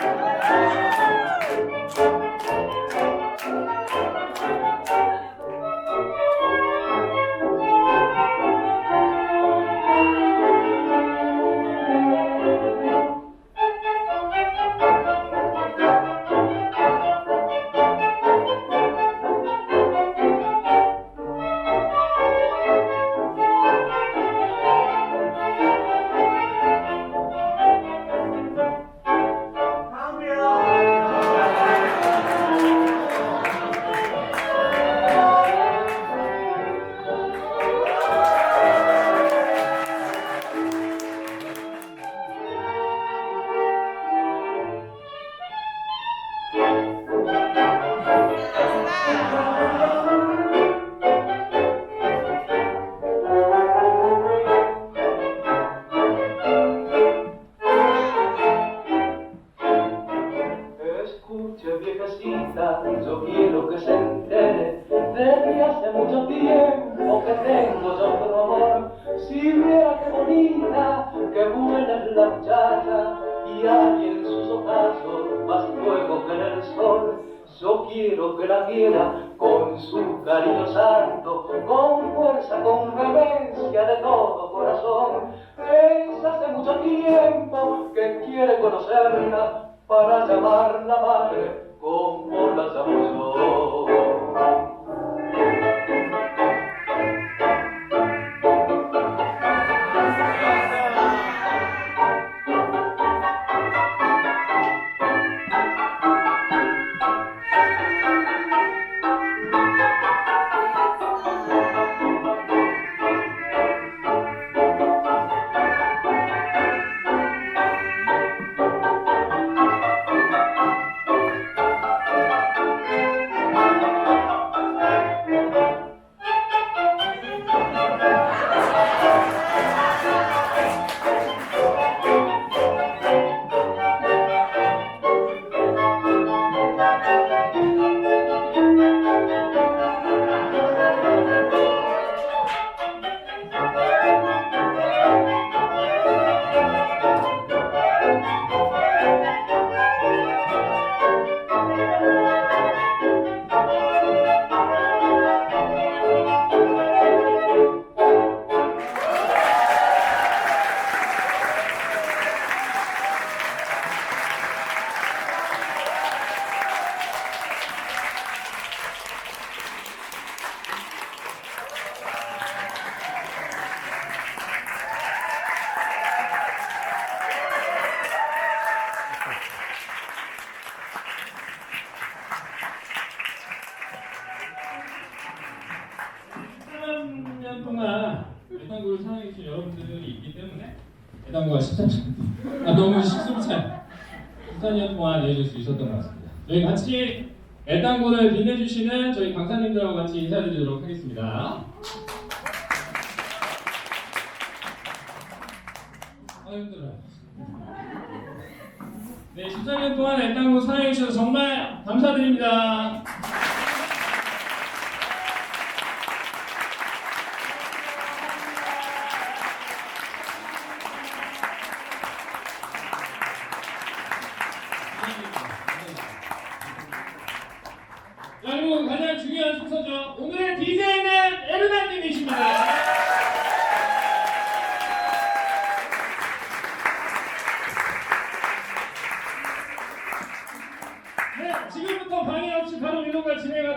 Bye. Escuche viejecita, yo quiero que se entere de hace mucho tiempo que tengo yo otro amor. Si viera qué bonita, qué buena es la muchacha, y hay en sus ojazos más fuego que en el sol. Yo quiero que la quiera con su cariño santo, con fuerza, con vehemencia de todo corazón. Es hace mucho tiempo que quiere conocerla para llamarla madre como 사랑해주신 여러분들이 있기 때문에 애당구가 13년 아 너무 식숨찬 14년 동안 이어질 수 있었던 것 같습니다. 저희 같이 애당구를 빛내주시는 저희 강사님들하고 같이 인사드리도록 하겠습니다. 아 힘들어요. 네, 14년 동안 애당구 사랑해주셔서 정말 감사드립니다. 자, 그리고 가장 중요한 순서죠. 오늘의 DJ는 에르나님이십니다. 네, 지금부터 방해 없이 바로 이동과 진행을